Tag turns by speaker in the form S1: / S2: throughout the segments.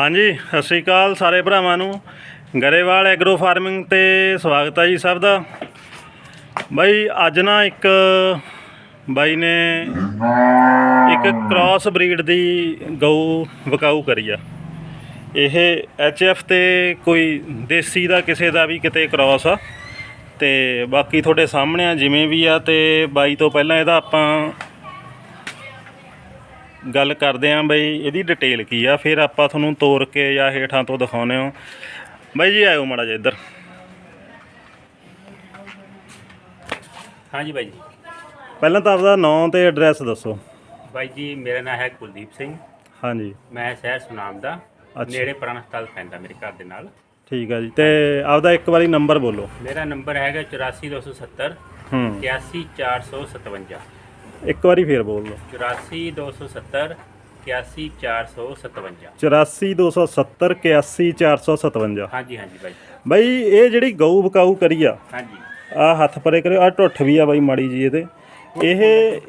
S1: ਹਾਂਜੀ, ਸਤਿ ਸ਼੍ਰੀ ਅਕਾਲ ਸਾਰੇ ਭਰਾਵਾਂ ਨੂੰ। ਗਰੇਵਾਲ ਐਗਰੋ ਫਾਰਮਿੰਗ ਤੇ ਸਵਾਗਤ ਹੈ ਜੀ ਸਭ ਦਾ। ਬਾਈ, ਅੱਜ ਨਾ ਇੱਕ ਬਾਈ ਨੇ ਇੱਕ ਕ੍ਰਾਸ ਬਰੀਡ ਦੀ ਗਊ ਵਿਕਾਊ ਕਰੀ ਆ। ਇਹ ਐਫ ਤੇ ਕੋਈ ਦੇਸੀ ਦਾ ਕਿਸੇ ਦਾ ਵੀ ਕਿਤੇ ਕ੍ਰਾਸ ਆ। ਤੇ ਬਾਕੀ ਤੁਹਾਡੇ ਸਾਹਮਣੇ ਆ, ਜਿਵੇਂ ਵੀ ਆ, ਤੇ ਬਾਈ ਤੋਂ ਪਹਿਲਾਂ ਇਹਦਾ ਆਪਾਂ ਗੱਲ ਕਰਦੇ ਆਂ ਬਈ ਇਹਦੀ ਡਿਟੇਲ ਕੀ ਆ? ਫਿਰ ਆਪਾਂ ਤੁਹਾਨੂੰ ਤੋੜ ਕੇ ਜਾਂ ਹੇਠਾਂ ਤੋਂ ਦਿਖਾਉਨੇ ਹਾਂ ਬਾਈ ਜੀ ਆਇਓ ਮਾੜਾ ਜਿਹਾ ਇੱਧਰ।
S2: ਹਾਂਜੀ ਬਾਈ ਜੀ।
S1: ਪਹਿਲਾਂ ਤਾਂ ਆਪਦਾ ਨਾਂ ਤੇ ਐਡਰੈਸ ਦੱਸੋ।
S2: ਬਾਈ ਜੀ ਮੇਰਾ ਨਾਮ ਹੈ ਕੁਲਦੀਪ ਸਿੰਘ।
S1: ਹਾਂਜੀ।
S2: ਮੈਂ ਸ਼ਹਿਰ ਸੁਨਾਮ ਦਾ। ਨੇੜੇ ਪੁਰਾਣਾ ਹਸਪਤਾਲ ਪੈਂਦਾ ਮੇਰੇ ਘਰ ਦੇ ਨਾਲ।
S1: ਠੀਕ ਆ ਜੀ ਤੇ ਆਪਦਾ ਇੱਕ ਵਾਰੀ ਨੰਬਰ ਬੋਲੋ।
S2: ਮੇਰਾ ਨੰਬਰ ਹੈਗਾ 84270
S1: ਹੂੰ।
S2: 81457
S1: ਇੱਕ ਵਾਰੀ ਫੇਰ ਬੋਲ ਲਓ
S2: 84270 81457
S1: 84270 81457
S2: ਹਾਂਜੀ ਹਾਂਜੀ ਬਾਈ
S1: ਬਾਈ ਇਹ ਜਿਹੜੀ ਗਊ ਵਿਕਾਊ ਕਰੀ ਆ
S2: ਹਾਂਜੀ।
S1: ਆ ਹੱਥ ਪਰੇ ਕਰਿਓ ਆ ਢੁੱਠ ਵੀ ਆ ਬਾਈ ਮਾੜੀ ਜੀ ਇਹਦੇ। ਇਹ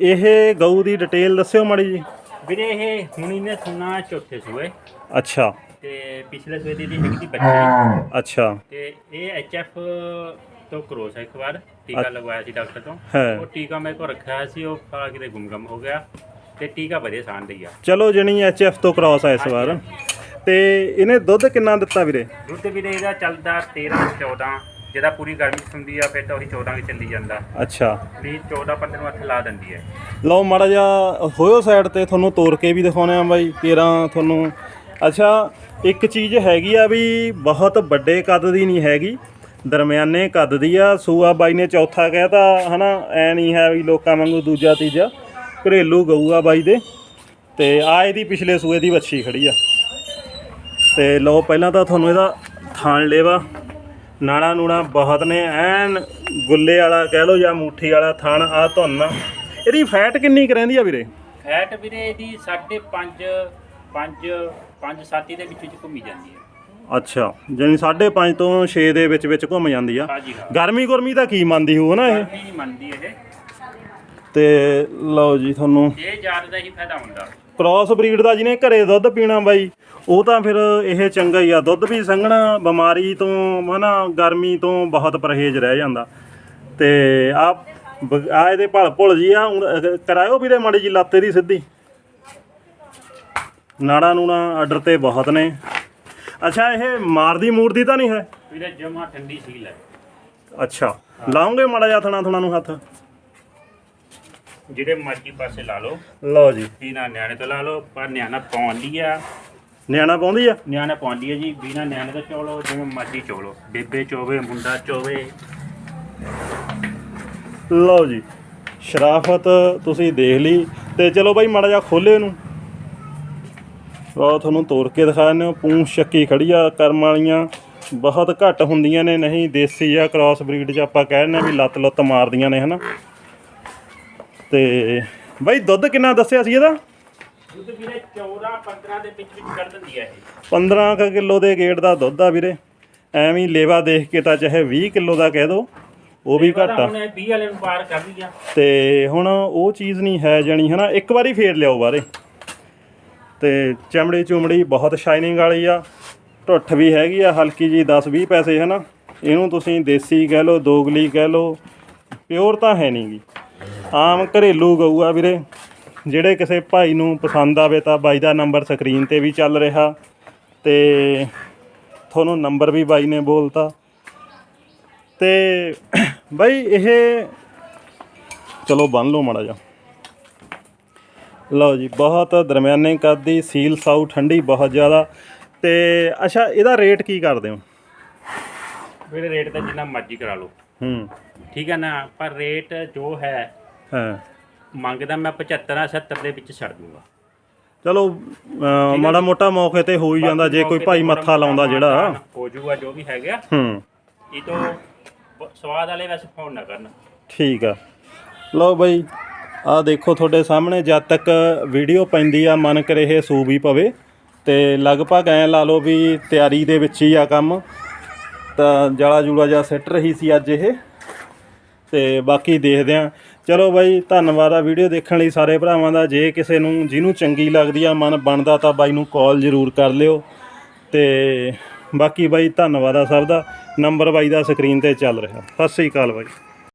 S1: ਇਹ ਗਊ ਦੀ ਡਿਟੇਲ ਦੱਸਿਓ ਮਾੜੀ ਜੀ
S2: ਵੀਰੇ ਇਹ ਹੁਣੀ ਨੇ ਸੁਣਾ ਚੌਥੇ ਸੂਏ।
S1: ਅੱਛਾ।
S2: ਤੇ ਪਿਛਲੇ ਸੂਏ ਦੀ ਹੈਗੀ ਸੀ ਬੱਚੀ।
S1: ਅੱਛਾ।
S2: ਤੇ ਇਹ ਐਚਐਫ ਤੋਂ ਕਰੋਸ ਹੈ ਇੱਕ ਵਾਰ ਟੀਕਾ ਲਗਵਾਇਆ ਸੀ ਡਾਕਟਰ ਤੋਂ।
S1: ਹੈ।
S2: ਉਹ ਟੀਕਾ ਮੇਰੇ ਕੋਲ ਰੱਖਿਆ ਹੋਇਆ ਸੀ ਉਹ ਸਾਲਾ ਕਿਤੇ ਗੁੰਮਗਮ ਹੋ ਗਿਆ ਤੇ ਟੀਕਾ ਵਧੀਆ ਸਾਨ ਦੀ ਆ
S1: ਚਲੋ ਜਣੀ ਐਫ ਤੋਂ ਕ੍ਰਾਸ ਆ ਇਸ ਵਾਰ। ਤੇ ਇਹਨੇ ਦੁੱਧ ਕਿੰਨਾ ਦਿੱਤਾ ਵੀਰੇ?
S2: ਦੁੱਧ ਵੀ ਇਹਦਾ ਚੱਲਦਾ 13 14 ਜਿਹਦਾ ਪੂਰੀ ਗਰਮੀ ਹੁੰਦੀ ਆ ਫਿਰ ਤਾਂ ਉਹੀ 14 ਵੀ ਚੱਲੀ ਜਾਂਦਾ।
S1: ਅੱਛਾ।
S2: ਵੀ 14 15 ਨੂੰ ਹੱਥ ਲਾ ਦਿੰਦੀ ਹੈ।
S1: ਲਓ ਮਾੜਾ ਜਿਹਾ ਹੋਇਓ ਸਾਈਡ ਤੇ ਤੁਹਾਨੂੰ ਤੋੜ ਕੇ ਵੀ ਦਿਖਾਉਣੇ ਆ ਬਾਈ ਕੇਰਾਂ ਤੁਹਾਨੂੰ। ਅੱਛਾ ਇੱਕ ਚੀਜ਼ ਹੈਗੀ ਆ ਵੀ ਬਹੁਤ ਵੱਡੇ ਕੱਦ ਦੀ ਨਹੀਂ ਹੈਗੀ। ਦਰਮਿਆਨੇ ਕੱਦ ਦੀ ਆ, ਸੂਆ ਬਾਈ ਨੇ ਚੌਥਾ ਕਹਿਤਾ ਹਨਾ, ਐ ਨਹੀਂ ਹੈ ਵੀ ਲੋਕਾਂ ਵਾਂਗੂ ਦੂਜਾ ਤੀਜਾ, ਘਰੇਲੂ ਗਊ ਆ ਬਾਈ ਦੇ। ਤੇ ਆ ਇਹਦੀ ਪਿਛਲੇ ਸੂਏ ਦੀ ਵੱਛੀ ਖੜੀ ਆ। ਤੇ ਲਓ, ਪਹਿਲਾਂ ਤਾਂ ਤੁਹਾਨੂੰ ਇਹਦਾ ਥਾਣ ਲੇਵਾ। ਨਾੜਾ ਨੂਣਾ ਬਹੁਤ ਨੇ, ਐਨ ਗੁੱਲੇ ਵਾਲਾ ਕਹਿ ਲਓ ਜਾਂ ਮੂਠੀ ਵਾਲਾ ਥਣ ਆ ਧੁੰਨ ਇਹਦੀ ਫੈਟ ਕਿੰਨੀ ਕੁ ਰਹਿੰਦੀ ਆ ਵੀਰੇ?
S2: ਫੈਟ ਵੀਰੇ ਇਹਦੀ 5.5 5 5 7 ਦੇ ਵਿੱਚ ਵਿੱਚ ਘੁੰਮੀ ਜਾਂਦੀ ਹੈ
S1: ਅੱਛਾ ਜਾਨੀ 5.5 ਤੋਂ 6 ਦੇ ਵਿੱਚ ਵਿੱਚ ਘੁੰਮ ਜਾਂਦੀ ਆ।
S2: ਹਾਂਜੀ ਹਾਂ।
S1: ਗਰਮੀ ਗੁਰਮੀ ਤਾਂ ਕੀ ਮੰਨਦੀ ਹੋਊ ਨਾ ਇਹ?
S2: ਨਹੀਂ ਮੰਨਦੀ ਇਹ।
S1: ਤੇ ਲਓ ਜੀ ਤੁਹਾਨੂੰ।
S2: ਇਹ ਜ਼ਿਆਦਾ ਦਾ ਹੀ ਫਾਇਦਾ ਹੁੰਦਾ।
S1: ਕ੍ਰਾਸ ਬਰੀਡ ਦਾ ਜਿਹਨੇ ਘਰੇ ਦੁੱਧ ਪੀਣਾ ਬਾਈ ਉਹ ਤਾਂ ਫਿਰ ਇਹ ਚੰਗਾ ਹੀ ਆ। ਦੁੱਧ ਵੀ ਸੰਘਣਾ ਬਿਮਾਰੀ ਤੋਂ ਹਨਾ ਗਰਮੀ ਤੋਂ ਬਹੁਤ ਪਰਹੇਜ਼ ਰਹਿ ਜਾਂਦਾ। ਤੇ ਆ ਆ ਇਹਦੇ ਭਲ ਭੁਲ ਜੀ ਆ ਅਹ, ਕਰਾਇਓ ਵੀਰੇ ਮਾੜੀ ਜੀ ਲੱਤੇ ਦੀ ਸਿੱਧੀ। ਨਾੜਾ ਨੂਣਾ ਆਰਡਰ ਤੇ ਬਹੁਤ ਨੇ। ਅੱਛਾ ਇਹ ਮਾਰਦੀ ਮੂਰਦੀ ਤਾਂ ਨਹੀਂ ਹੈ?
S2: ਵੀਰੇ ਜਮਾ ਠੰਡੀ ਸੀਲ ਹੈ।
S1: ਅੱਛਾ ਲਾਉਂਗੇ ਮਾੜਾ ਜਿਹਾ ਥਣਾ ਥਣਾ ਨੂੰ ਹੱਥ?
S2: ਜਿਹੜੇ ਮਰਜ਼ੀ ਪਾਸੇ ਲਾ ਲਓ।
S1: ਲਓ ਜੀ।
S2: ਬਿਨਾ ਨਿਆਣੇ ਤੋਂ ਲਾ ਲਓ ਪਰ ਨਿਆਣਾ ਪਾਉਂਦੀ ਆ।
S1: ਨਿਆਣਾ ਪਾਉਂਦੀ ਆ?
S2: ਨਿਆਣਾ ਪਾਉਂਦੀ ਹੈ ਜੀ ਬਿਨਾ ਨਿਆਣੇ ਤੋਂ ਚੋਲੋ ਜਿਵੇਂ ਮਰਜ਼ੀ ਚੋਲੋ ਬੇਬੇ ਚੋਵੇ ਮੁੰਡਾ ਚੋਵੇ।
S1: ਲਓ ਜੀ ਸ਼ਰਾਫਤ ਤੁਸੀਂ ਦੇਖ ਲਈ ਤੇ ਚਲੋ ਬਾਈ ਮਾੜਾ ਜਿਹਾ ਖੋਲੇ ਇਹਨੂੰ। ਲਓ ਤੁਹਾਨੂੰ ਤੋੜ ਕੇ ਦਿਖਾ ਦਿੰਦੇ ਹਾਂ। ਪੂੰਛ ਸ਼ੱਕੀ ਖੜੀ ਆ ਕਰਮ ਵਾਲੀਆਂ। ਬਹੁਤ ਘੱਟ ਹੁੰਦੀਆਂ ਨੇ ਨਹੀਂ ਦੇਸੀ ਜਾਂ ਕ੍ਰਾਸ ਬਰੀਡ 'ਚ ਆਪਾਂ ਕਹਿ ਦਿੰਦੇ ਹਾਂ ਵੀ ਲੱਤ ਲੁੱਤ ਮਾਰਦੀਆਂ ਨੇ ਹਨਾ। ਤੇ ਬਾਈ ਦੁੱਧ ਕਿੰਨਾ ਦੱਸਿਆ ਸੀ ਇਹਦਾ?
S2: ਦੁੱਧ ਵੀਰੇ 14 15 ਦੇ ਵਿੱਚ ਵਿੱਚ ਕਰ ਦਿੰਦੀ ਹੈ ਇਹ।
S1: 15 ਕ ਕਿਲੋ ਦੇ ਗੇਟ ਦਾ ਦੁੱਧ ਆ ਵੀਰੇ। ਐਵੇਂ ਲੇਵਾ ਦੇਖ ਕੇ ਤਾਂ ਚਾਹੇ 20 ਕਿਲੋ ਦਾ ਕਹਿ ਦੋ ਉਹ ਵੀ ਘੱਟ ਆ।
S2: ਹੁਣ ਇਹ 20 ਵਾਲੇ ਨੂੰ ਪਾਰ ਕਰ ਲਿਆ
S1: ਤੇ ਹੁਣ ਉਹ ਚੀਜ਼ ਨਹੀਂ ਹੈ ਜਣੀ ਹਨਾ। ਇੱਕ ਵਾਰੀ ਫੇਰ ਲਿਆਓ ਬਾਰੇ। ਤੇ ਚਮੜੀ ਚੁਮੜੀ ਬਹੁਤ ਸ਼ਾਈਨਿੰਗ ਵਾਲੀ ਆ। ਢੁੱਠ ਵੀ ਹੈਗੀ ਆ, ਹਲਕੀ ਜੀ 10 20 ਪੈਸੇ ਹੈ ਨਾ ਇਹਨੂੰ ਤੁਸੀਂ ਦੇਸੀ ਕਹਿ ਲਓ, ਦੋਗਲੀ ਕਹਿ ਲਓ ਪਿਓਰ ਤਾਂ ਹੈ ਨਹੀਂਗੀ ਆਮ ਘਰੇਲੂ ਗਊ ਆ ਵੀਰੇ। ਜਿਹੜੇ ਕਿਸੇ ਭਾਈ ਨੂੰ ਪਸੰਦ ਆਵੇ ਤਾਂ ਬਾਈ ਦਾ ਨੰਬਰ ਸਕਰੀਨ ਤੇ ਵੀ ਚੱਲ ਰਿਹਾ। ਤੇ ਤੁਹਾਨੂੰ ਨੰਬਰ ਵੀ ਬਾਈ ਨੇ ਬੋਲਤਾ। ਤੇ ਬਾਈ, ਇਹ ਚਲੋ ਬੰਨ ਲਓ ਮਾੜਾ ਜਿਹਾ। ਲਓ ਜੀ ਬਹੁਤ ਦਰਮਿਆਨੇ ਕੱਦ ਦੀ ਸੀਲ ਸਾਊ ਠੰਡੀ ਬਹੁਤ ਜ਼ਿਆਦਾ। ਤੇ ਅੱਛਾ ਇਹਦਾ ਰੇਟ ਕੀ ਕਰਦੇ ਹੋ?
S2: ਵੀਰੇ ਰੇਟ ਤਾਂ ਜਿੰਨਾ ਮਰਜ਼ੀ ਕਰਾ ਲਓ।
S1: ਹੂੰ।
S2: ਠੀਕ ਹੈ ਨਾ ਪਰ ਰੇਟ ਜੋ ਹੈ
S1: ਹਾਂ।
S2: ਮੰਗਦਾ ਮੈਂ 75 70 ਦੇ ਵਿੱਚ ਛੱਡ ਦੂੰਗਾ।
S1: ਚਲੋ ਅਹ, ਮਾੜਾ ਮੋਟਾ ਮੌਕੇ ਤੇ ਹੋ ਹੀ ਜਾਂਦਾ ਜੇ ਕੋਈ ਭਾਈ ਮੱਥਾ ਲਾਉਂਦਾ ਜਿਹੜਾ।
S2: ਹੋ ਜਾਊਗਾ ਜੋ ਵੀ ਹੈਗਾ।
S1: ਹੂੰ।
S2: ਇਹ ਤੋਂ ਬ- ਸਵਾਦ ਵਾਲੇ ਵੈਸੇ ਫੋਨ ਨਾ ਕਰਨ।
S1: ਠੀਕ ਆ। ਲਓ ਬਾਈ ਆ ਦੇਖੋ ਤੁਹਾਡੇ ਸਾਹਮਣੇ ਜਦ ਤੱਕ ਵੀਡੀਓ ਪੈਂਦੀ ਆ, ਮਨ ਕਰੇ ਇਹ ਸੂ ਵੀ ਪਵੇ। ਤੇ ਲਗਭਗ ਐ ਲਾ ਲਓ ਵੀ ਤਿਆਰੀ ਦੇ ਵਿੱਚ ਹੀ ਆ ਕੰਮ। ਤਾਂ ਜਲਾ ਜੂਲਾ ਜਿਹਾ ਸਿੱਟ ਰਹੀ ਸੀ ਅੱਜ ਇਹ। ਤੇ ਬਾਕੀ ਦੇਖਦੇ ਆ। ਚਲੋ ਬਾਈ, ਧੰਨਵਾਦ ਆ ਵੀਡੀਓ ਦੇਖਣ ਲਈ ਸਾਰੇ ਭਰਾਵਾਂ ਦਾ। ਜੇ ਕਿਸੇ ਨੂੰ, ਜਿਹਨੂੰ ਚੰਗੀ ਲੱਗਦੀ ਆ, ਮਨ ਬਣਦਾ ਤਾਂ ਬਾਈ ਨੂੰ ਕਾਲ ਜ਼ਰੂਰ ਕਰ ਲਿਓ। ਤੇ ਬਾਕੀ ਬਾਈ, ਧੰਨਵਾਦ ਆ ਸਭ ਦਾ। ਨੰਬਰ ਬਾਈ ਦਾ ਸਕਰੀਨ ਤੇ ਚੱਲ ਰਿਹਾ। ਸਤਿ ਸ੍ਰੀ ਅਕਾਲ ਬਾਈ।